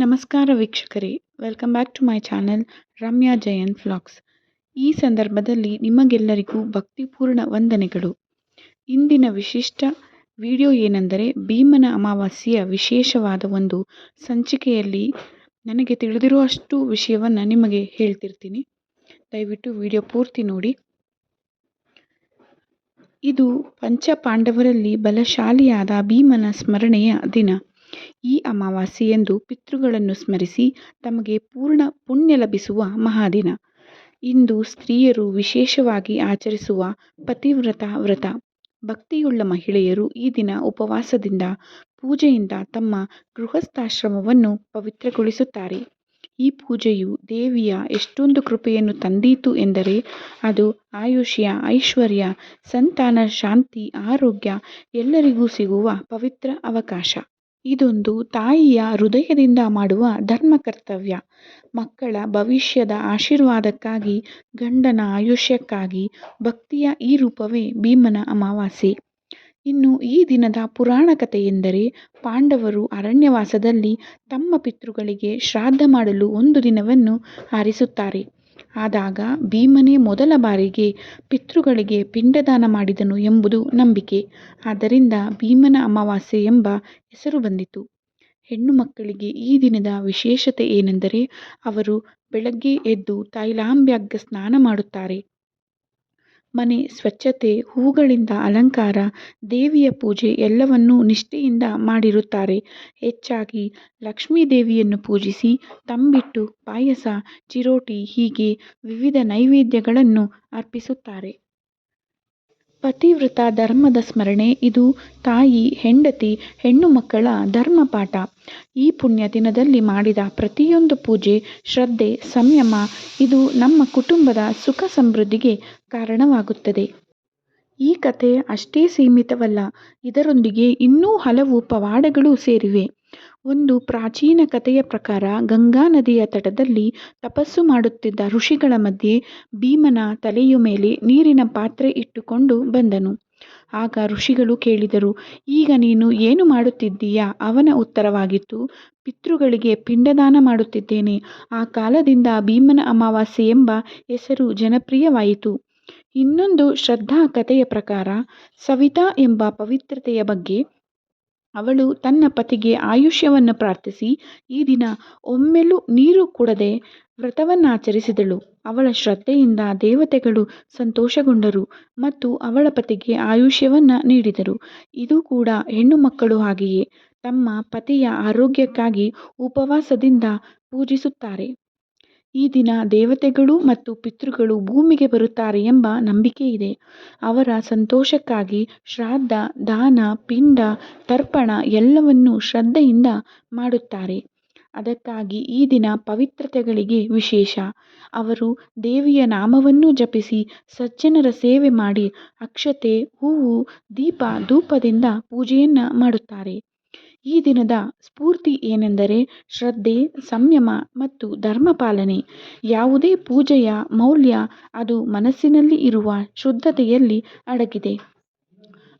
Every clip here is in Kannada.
ನಮಸ್ಕಾರ ವೀಕ್ಷಕರೇ welcome back to my channel Ramya Jayan flax ಈ ಸಂದರ್ಭದಲ್ಲಿ ನಿಮಗೆಲ್ಲರಿಗೂ ಭಕ್ತಿಪೂರ್ಣ ವಂದನೆಗಳು. ಇಂದಿನ ವಿಶಿಷ್ಟ ವಿಡಿಯೋ ಏನೆಂದರೆ ಭೀಮನ ಅಮಾವಾಸ್ಯೆಯ ವಿಶೇಷವಾದ ಒಂದು ಸಂಚಿಕೆಯಲ್ಲಿ ನನಗೆ ತಿಳಿದಿರುವಷ್ಟು ವಿಷಯವನ್ನು ನಿಮಗೆ ಹೇಳ್ತಿರ್ತೀನಿ. ದಯವಿಟ್ಟು ವಿಡಿಯೋ ಪೂರ್ತಿ ನೋಡಿ. ಇದು ಪಂಚಪಾಂಡವರಲ್ಲಿ ಬಲಶಾಲಿಯಾದ ಭೀಮನ ಸ್ಮರಣೆಯ ದಿನ. ಈ ಅಮಾವಾಸ್ಯೆಯಂದು ಪಿತೃಗಳನ್ನು ಸ್ಮರಿಸಿ ತಮಗೆ ಪೂರ್ಣ ಪುಣ್ಯ ಲಭಿಸುವ ಮಹಾದಿನ. ಇಂದು ಸ್ತ್ರೀಯರು ವಿಶೇಷವಾಗಿ ಆಚರಿಸುವ ಪತಿವ್ರತ ವ್ರತ. ಭಕ್ತಿಯುಳ್ಳ ಮಹಿಳೆಯರು ಈ ದಿನ ಉಪವಾಸದಿಂದ ಪೂಜೆಯಿಂದ ತಮ್ಮ ಗೃಹಸ್ಥಾಶ್ರಮವನ್ನು ಪವಿತ್ರಗೊಳಿಸುತ್ತಾರೆ. ಈ ಪೂಜೆಯು ದೇವಿಯ ಎಷ್ಟೊಂದು ಕೃಪೆಯನ್ನು ತಂದೀತು ಎಂದರೆ ಅದು ಆಯುಷ್ಯ, ಐಶ್ವರ್ಯ, ಸಂತಾನ, ಶಾಂತಿ, ಆರೋಗ್ಯ ಎಲ್ಲರಿಗೂ ಸಿಗುವ ಪವಿತ್ರ ಅವಕಾಶ. ಇದೊಂದು ತಾಯಿಯ ಹೃದಯದಿಂದ ಮಾಡುವ ಧರ್ಮ ಕರ್ತವ್ಯ ಮಕ್ಕಳ ಭವಿಷ್ಯದ ಆಶೀರ್ವಾದಕ್ಕಾಗಿ, ಗಂಡನ ಆಯುಷ್ಯಕ್ಕಾಗಿ ಭಕ್ತಿಯ ಈ ರೂಪವೇ ಭೀಮನ ಅಮಾವಾಸ್ಯೆ. ಇನ್ನು ಈ ದಿನದ ಪುರಾಣ ಕಥೆಯೆಂದರೆ ಪಾಂಡವರು ಅರಣ್ಯವಾಸದಲ್ಲಿ ತಮ್ಮ ಪಿತೃಗಳಿಗೆ ಶ್ರಾದ್ದ ಮಾಡಲು ಒಂದು ದಿನವನ್ನು ಆರಿಸುತ್ತಾರೆ ಆದಾಗ ಭೀಮನೇ ಮೊದಲ ಬಾರಿಗೆ ಪಿತೃಗಳಿಗೆ ಪಿಂಡದಾನ ಮಾಡಿದನು ಎಂಬುದು ನಂಬಿಕೆ. ಆದ್ದರಿಂದ ಭೀಮನ ಅಮಾವಾಸ್ಯೆ ಎಂಬ ಹೆಸರು ಬಂದಿತು. ಹೆಣ್ಣು ಮಕ್ಕಳಿಗೆ ಈ ದಿನದ ವಿಶೇಷತೆ ಏನೆಂದರೆ, ಅವರು ಬೆಳಗ್ಗೆ ಎದ್ದು ತೈಲಾಂಬ್ಯಾಗ ಸ್ನಾನ ಮಾಡುತ್ತಾರೆ. ಮನೆ, ಸ್ವಚ್ಛತೆ, ಹೂಗಳಿಂದ ಅಲಂಕಾರ, ದೇವಿಯ ಪೂಜೆ ಎಲ್ಲವನ್ನೂ ನಿಷ್ಠೆಯಿಂದ ಮಾಡಿರುತ್ತಾರೆ. ಹೆಚ್ಚಾಗಿ ಲಕ್ಷ್ಮೀ ದೇವಿಯನ್ನು ಪೂಜಿಸಿ ತಂಬಿಟ್ಟು ಪಾಯಸ, ಚಿರೋಟಿ ಹೀಗೆ ವಿವಿಧ ನೈವೇದ್ಯಗಳನ್ನು ಅರ್ಪಿಸುತ್ತಾರೆ. ಪತಿವ್ರತ ಧರ್ಮದ ಸ್ಮರಣೆ ಇದು ತಾಯಿ, ಹೆಂಡತಿ, ಹೆಣ್ಣು ಮಕ್ಕಳ ಧರ್ಮ ಪಾಠ. ಈ ಪುಣ್ಯ ದಿನದಲ್ಲಿ ಮಾಡಿದ ಪ್ರತಿಯೊಂದು ಪೂಜೆ, ಶ್ರದ್ಧೆ, ಸಂಯಮ ಇದು ನಮ್ಮ ಕುಟುಂಬದ ಸುಖ ಸಮೃದ್ಧಿಗೆ ಕಾರಣವಾಗುತ್ತದೆ. ಈ ಕಥೆ ಅಷ್ಟೇ ಸೀಮಿತವಲ್ಲ, ಇದರೊಂದಿಗೆ ಇನ್ನೂ ಹಲವು ಪವಾಡಗಳು ಸೇರಿವೆ. ಒಂದು ಪ್ರಾಚೀನ ಕಥೆಯ ಪ್ರಕಾರ ಗಂಗಾ ನದಿಯ ತಟದಲ್ಲಿ ತಪಸ್ಸು ಮಾಡುತ್ತಿದ್ದ ಋಷಿಗಳ ಮಧ್ಯೆ ಭೀಮನ ತಲೆಯ ಮೇಲೆ ನೀರಿನ ಪಾತ್ರೆ ಇಟ್ಟುಕೊಂಡು ಬಂದನು. ಆಗ ಋಷಿಗಳು ಕೇಳಿದರು, ಈಗ ನೀನು ಏನು ಮಾಡುತ್ತಿದ್ದೀಯಾ? ಅವನ ಉತ್ತರವಾಗಿತ್ತು, ಪಿತೃಗಳಿಗೆ ಪಿಂಡದಾನ ಮಾಡುತ್ತಿದ್ದೇನೆ. ಆ ಕಾಲದಿಂದ ಭೀಮನ ಅಮಾವಾಸ್ಯೆ ಎಂಬ ಹೆಸರು ಜನಪ್ರಿಯವಾಯಿತು. ಇನ್ನೊಂದು ಶ್ರದ್ಧಾ ಕಥೆಯ ಪ್ರಕಾರ ಸವಿತಾ ಎಂಬ ಪವಿತ್ರತೆಯ ಬಗ್ಗೆ ಅವಳು ತನ್ನ ಪತಿಗೆ ಆಯುಷ್ಯವನ್ನು ಪ್ರಾರ್ಥಿಸಿ, ಈ ದಿನ ಒಮ್ಮೆಲೂ ನೀರು ಕುಡದೆ ವ್ರತವನ್ನಾಚರಿಸಿದಳು. ಅವಳ ಶ್ರದ್ಧೆಯಿಂದ ದೇವತೆಗಳು ಸಂತೋಷಗೊಂಡರು ಮತ್ತು ಅವಳ ಪತಿಗೆ ಆಯುಷ್ಯವನ್ನು ನೀಡಿದರು. ಇದು ಕೂಡ ಹೆಣ್ಣು ಮಕ್ಕಳು ಹಾಗೆಯೇ. ತಮ್ಮ ಪತಿಯ ಆರೋಗ್ಯಕ್ಕಾಗಿ ಉಪವಾಸದಿಂದ ಪೂಜಿಸುತ್ತಾರೆ. ಈ ದಿನ ದೇವತೆಗಳು ಮತ್ತು ಪಿತೃಗಳು ಭೂಮಿಗೆ ಬರುತ್ತಾರೆ ಎಂಬ ನಂಬಿಕೆ ಇದೆ. ಅವರ ಸಂತೋಷಕ್ಕಾಗಿ ಶ್ರಾದ್ದ, ದಾನ, ಪಿಂಡ, ತರ್ಪಣ ಎಲ್ಲವನ್ನೂ ಶ್ರದ್ಧೆಯಿಂದ ಮಾಡುತ್ತಾರೆ. ಅದಕ್ಕಾಗಿ ಈ ದಿನ ಪವಿತ್ರತೆಗಳಿಗೆ ವಿಶೇಷ. ಅವರು ದೇವಿಯ ನಾಮವನ್ನು ಜಪಿಸಿ ಸಜ್ಜನರ ಸೇವೆ ಮಾಡಿ ಅಕ್ಷತೆ, ಹೂವು, ದೀಪ, ಧೂಪದಿಂದ ಪೂಜೆಯನ್ನು ಮಾಡುತ್ತಾರೆ. ಈ ದಿನದ ಸ್ಫೂರ್ತಿ ಏನೆಂದರೆ ಶ್ರದ್ಧೆ, ಸಂಯಮ ಮತ್ತು ಧರ್ಮಪಾಲನೆ ಯಾವುದೇ ಪೂಜೆಯ ಮೌಲ್ಯ ಅದು ಮನಸ್ಸಿನಲ್ಲಿ ಇರುವ ಶುದ್ಧತೆಯಲ್ಲಿ ಅಡಗಿದೆ.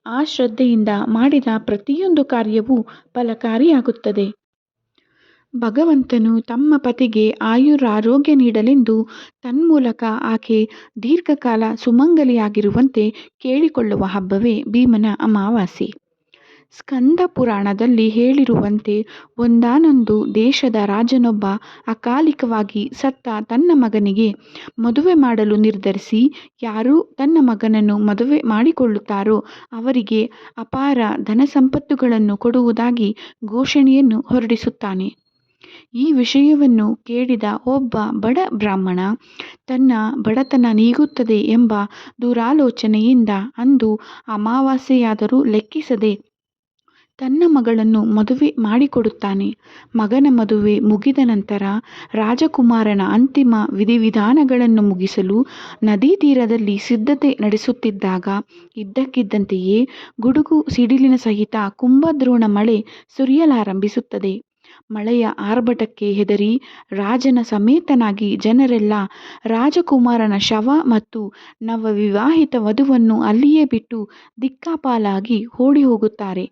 ಆ ಶ್ರದ್ಧೆಯಿಂದ ಮಾಡಿದ ಪ್ರತಿಯೊಂದು ಕಾರ್ಯವೂ ಫಲಕಾರಿಯಾಗುತ್ತದೆ. ಭಗವಂತನು ತಮ್ಮ ಪತಿಗೆ ಆಯುರಾರೋಗ್ಯ ನೀಡಲೆಂದು ತನ್ಮೂಲಕ ಆಕೆ ದೀರ್ಘಕಾಲ ಸುಮಂಗಲಿಯಾಗಿರುವಂತೆ ಕೇಳಿಕೊಳ್ಳುವ ಹಬ್ಬವೇ ಭೀಮನ ಅಮಾವಾಸ್ಯೆ. ಸ್ಕಂದ ಪುರಾಣದಲ್ಲಿ ಹೇಳಿರುವಂತೆ, ಒಂದಾನೊಂದು ದೇಶದ ರಾಜನೊಬ್ಬ ಅಕಾಲಿಕವಾಗಿ ಸತ್ತ ತನ್ನ ಮಗನಿಗೆ ಮದುವೆ ಮಾಡಲು ನಿರ್ಧರಿಸಿ, ಯಾರು ತನ್ನ ಮಗನನ್ನು ಮದುವೆ ಮಾಡಿಕೊಳ್ಳುತ್ತಾರೋ ಅವರಿಗೆ ಅಪಾರ ಧನ ಸಂಪತ್ತುಗಳನ್ನು ಕೊಡುವುದಾಗಿ ಘೋಷಣೆಯನ್ನು ಹೊರಡಿಸುತ್ತಾನೆ. ಈ ವಿಷಯವನ್ನು ಕೇಳಿದ ಒಬ್ಬ ಬಡ ಬ್ರಾಹ್ಮಣ, ತನ್ನ ಬಡತನ ನೀಗುತ್ತದೆ ಎಂಬ ದುರಾಲೋಚನೆಯಿಂದ ಅಂದು ಅಮಾವಾಸ್ಯೆಯಾದರೂ ಲೆಕ್ಕಿಸದೆ ತನ್ನ ಮಗಳನ್ನು ಮದುವೆ ಮಾಡಿಕೊಡುತ್ತಾನೆ. ಮಗನ ಮದುವೆ ಮುಗಿದ ನಂತರ ರಾಜಕುಮಾರನ ಅಂತಿಮ ವಿಧಿವಿಧಾನಗಳನ್ನು ಮುಗಿಸಲು ನದಿ ತೀರದಲ್ಲಿ ಸಿದ್ಧತೆ ನಡೆಸುತ್ತಿದ್ದಾಗ ಇದ್ದಕ್ಕಿದ್ದಂತೆಯೇ ಗುಡುಗು ಸಿಡಿಲಿನ ಸಹಿತ ಕುಂಭದ್ರೋಣ ಮಳೆ ಸುರಿಯಲಾರಂಭಿಸುತ್ತದೆ. ಮಳೆಯ ಆರ್ಭಟಕ್ಕೆ ಹೆದರಿ ರಾಜನ ಸಮೇತನಾಗಿ ಜನರೆಲ್ಲ ರಾಜಕುಮಾರನ ಶವ ಮತ್ತು ನವವಿವಾಹಿತ ವಧುವನ್ನು ಅಲ್ಲಿಯೇ ಬಿಟ್ಟು ದಿಕ್ಕಾಪಾಲಾಗಿ ಓಡಿ ಹೋಗುತ್ತಾರೆ.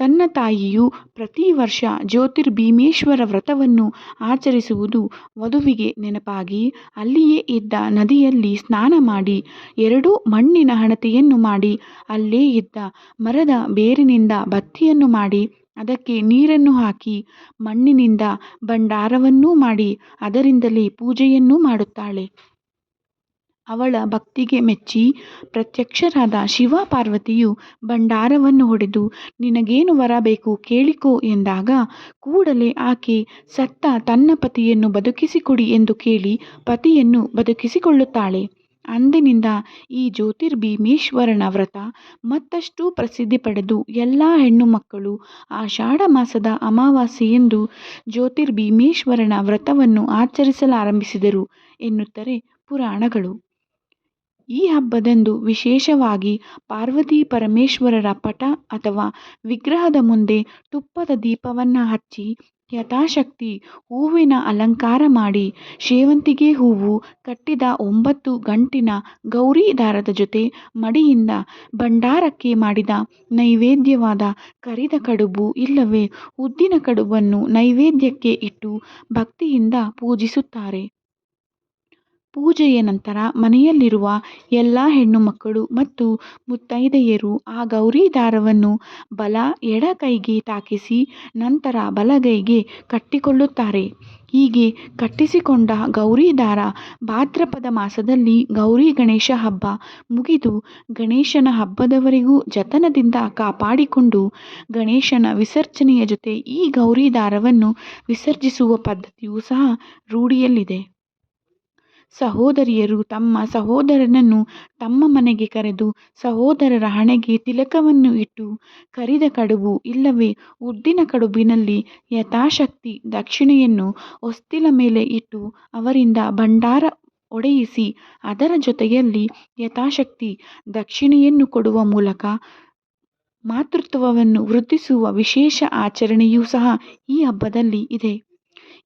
ತನ್ನ ತಾಯಿಯು ಪ್ರತಿ ವರ್ಷ ಜ್ಯೋತಿರ್ಭೀಮೇಶ್ವರ ವ್ರತವನ್ನು ಆಚರಿಸುವುದು ವಧುವಿಗೆ ನೆನಪಾಗಿ ಅಲ್ಲಿಯೇ ಇದ್ದ ನದಿಯಲ್ಲಿ ಸ್ನಾನ ಮಾಡಿ, ಎರಡೂ ಮಣ್ಣಿನ ಹಣತೆಯನ್ನು ಮಾಡಿ, ಅಲ್ಲೇ ಇದ್ದ ಮರದ ಬೇರಿನಿಂದ ಬತ್ತಿಯನ್ನು ಮಾಡಿ, ಅದಕ್ಕೆ ನೀರನ್ನು ಹಾಕಿ, ಮಣ್ಣಿನಿಂದ ಭಂಡಾರವನ್ನೂ ಮಾಡಿ, ಅದರಿಂದಲೇ ಪೂಜೆಯನ್ನೂ ಮಾಡುತ್ತಾಳೆ. ಅವಳ ಭಕ್ತಿಗೆ ಮೆಚ್ಚಿ ಪ್ರತ್ಯಕ್ಷರಾದ ಶಿವ ಪಾರ್ವತಿಯು ಭಂಡಾರವನ್ನು ಹೊಡೆದು, ನಿನಗೇನು ವರ ಬೇಕು ಕೇಳಿಕೋ ಎಂದಾಗ ಕೂಡಲೇ ಆಕೆ, ಸತ್ತ ತನ್ನ ಪತಿಯನ್ನು ಬದುಕಿಸಿಕೊಡಿ ಎಂದು ಕೇಳಿ ಪತಿಯನ್ನು ಬದುಕಿಸಿಕೊಳ್ಳುತ್ತಾಳೆ. ಅಂದಿನಿಂದ ಈ ಜ್ಯೋತಿರ್ಭೀಮೇಶ್ವರನ ವ್ರತ ಮತ್ತಷ್ಟು ಪ್ರಸಿದ್ಧಿ ಪಡೆದು ಎಲ್ಲ ಹೆಣ್ಣು ಮಕ್ಕಳು ಆಷಾಢ ಮಾಸದ ಅಮಾವಾಸ್ಯೆಯೆಂದು ಜ್ಯೋತಿರ್ಭೀಮೇಶ್ವರನ ವ್ರತವನ್ನು ಆಚರಿಸಲಾರಂಭಿಸಿದರು ಎನ್ನುತ್ತಾರೆ ಪುರಾಣಗಳು. ಈ ಹಬ್ಬದಂದು ವಿಶೇಷವಾಗಿ ಪಾರ್ವತಿ ಪರಮೇಶ್ವರರ ಪಟ ಅಥವಾ ವಿಗ್ರಹದ ಮುಂದೆ ತುಪ್ಪದ ದೀಪವನ್ನು ಹಚ್ಚಿ ಯಥಾಶಕ್ತಿ ಹೂವಿನ ಅಲಂಕಾರ ಮಾಡಿ ಸೇವಂತಿಗೆ ಹೂವು ಕಟ್ಟಿದ ಒಂಬತ್ತು ಗಂಟಿನ ಗೌರಿ ದಾರದ ಜೊತೆ ಮಡಿಯಿಂದ ಭಂಡಾರಕ್ಕೆ ಮಾಡಿದ ನೈವೇದ್ಯವಾದ ಕರಿದ ಕಡುಬು ಇಲ್ಲವೇ ಉದ್ದಿನ ಕಡುಬನ್ನು ನೈವೇದ್ಯಕ್ಕೆ ಇಟ್ಟು ಭಕ್ತಿಯಿಂದ ಪೂಜಿಸುತ್ತಾರೆ. ಪೂಜೆಯ ನಂತರ ಮನೆಯಲ್ಲಿರುವ ಎಲ್ಲ ಹೆಣ್ಣು ಮಕ್ಕಳು ಮತ್ತು ಮುತ್ತೈದೆಯರು ಆ ಗೌರಿ ದಾರವನ್ನು ಬಲ ಎಡ ಕೈಗೆ ತಾಕಿಸಿ ನಂತರ ಬಲಗೈಗೆ ಕಟ್ಟಿಕೊಳ್ಳುತ್ತಾರೆ. ಹೀಗೆ ಕಟ್ಟಿಸಿಕೊಂಡ ಗೌರಿ ದಾರ ಭಾದ್ರಪದ ಮಾಸದಲ್ಲಿ ಗೌರಿ ಗಣೇಶ ಹಬ್ಬ ಮುಗಿದು ಗಣೇಶನ ಹಬ್ಬದವರೆಗೂ ಜತನದಿಂದ ಕಾಪಾಡಿಕೊಂಡು ಗಣೇಶನ ವಿಸರ್ಜನೆಯ ಜೊತೆ ಈ ಗೌರಿ ದಾರವನ್ನು ವಿಸರ್ಜಿಸುವ ಪದ್ಧತಿಯೂ ಸಹ ರೂಢಿಯಲ್ಲಿದೆ. ಸಹೋದರಿಯರು ತಮ್ಮ ಸಹೋದರನನ್ನು ತಮ್ಮ ಮನೆಗೆ ಕರೆದು ಸಹೋದರರ ಹಣೆಗೆ ತಿಲಕವನ್ನು ಇಟ್ಟು ಕರಿದ ಕಡುಬು ಇಲ್ಲವೇ ಉದ್ದಿನ ಕಡುಬಿನಲ್ಲಿ ಯಥಾಶಕ್ತಿ ದಕ್ಷಿಣೆಯನ್ನು ಹೊಸ್ತಿಲ ಮೇಲೆ ಇಟ್ಟು ಅವರಿಂದ ಭಂಡಾರ ಒಡೆಯಿಸಿ ಅದರ ಜೊತೆಯಲ್ಲಿ ಯಥಾಶಕ್ತಿ ದಕ್ಷಿಣೆಯನ್ನು ಕೊಡುವ ಮೂಲಕ ಮಾತೃತ್ವವನ್ನು ವೃದ್ಧಿಸುವ ವಿಶೇಷ ಆಚರಣೆಯೂ ಸಹ ಈ ಹಬ್ಬದಲ್ಲಿ ಇದೆ.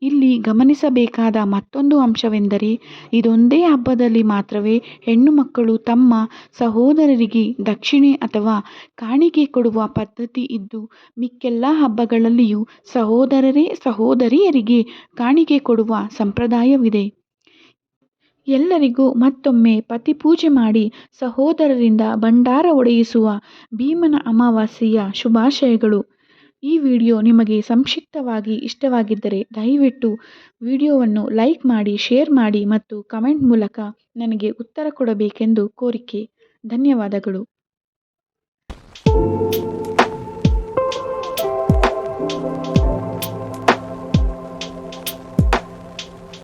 ಇಲ್ಲಿ ಗಮನಿಸಬೇಕಾದ ಮತ್ತೊಂದು ಅಂಶವೆಂದರೆ ಇದೊಂದೇ ಹಬ್ಬದಲ್ಲಿ ಮಾತ್ರವೇ ಹೆಣ್ಣು ಮಕ್ಕಳು ತಮ್ಮ ಸಹೋದರರಿಗೆ ದಕ್ಷಿಣೆ ಅಥವಾ ಕಾಣಿಕೆ ಕೊಡುವ ಪದ್ಧತಿ ಇದ್ದು, ಮಿಕ್ಕೆಲ್ಲ ಹಬ್ಬಗಳಲ್ಲಿಯೂ ಸಹೋದರರೇ ಸಹೋದರಿಯರಿಗೆ ಕಾಣಿಕೆ ಕೊಡುವ ಸಂಪ್ರದಾಯವಿದೆ. ಎಲ್ಲರಿಗೂ ಮತ್ತೊಮ್ಮೆ ಪತಿ ಪೂಜೆ ಮಾಡಿ ಸಹೋದರರಿಂದ ಭಂಡಾರ ಒಡೆಯಿಸುವ ಭೀಮನ ಅಮಾವಾಸ್ಯೆಯ ಶುಭಾಶಯಗಳು. ಈ ವಿಡಿಯೋ ನಿಮಗೆ ಸಂಕ್ಷಿಪ್ತವಾಗಿ ಇಷ್ಟವಾಗಿದ್ದರೆ ದಯವಿಟ್ಟು ವಿಡಿಯೋವನ್ನು ಲೈಕ್ ಮಾಡಿ, ಶೇರ್ ಮಾಡಿ ಮತ್ತು ಕಮೆಂಟ್ ಮೂಲಕ ನನಗೆ ಉತ್ತರ ಕೊಡಬೇಕೆಂದು ಕೋರಿಕೆ. ಧನ್ಯವಾದಗಳು.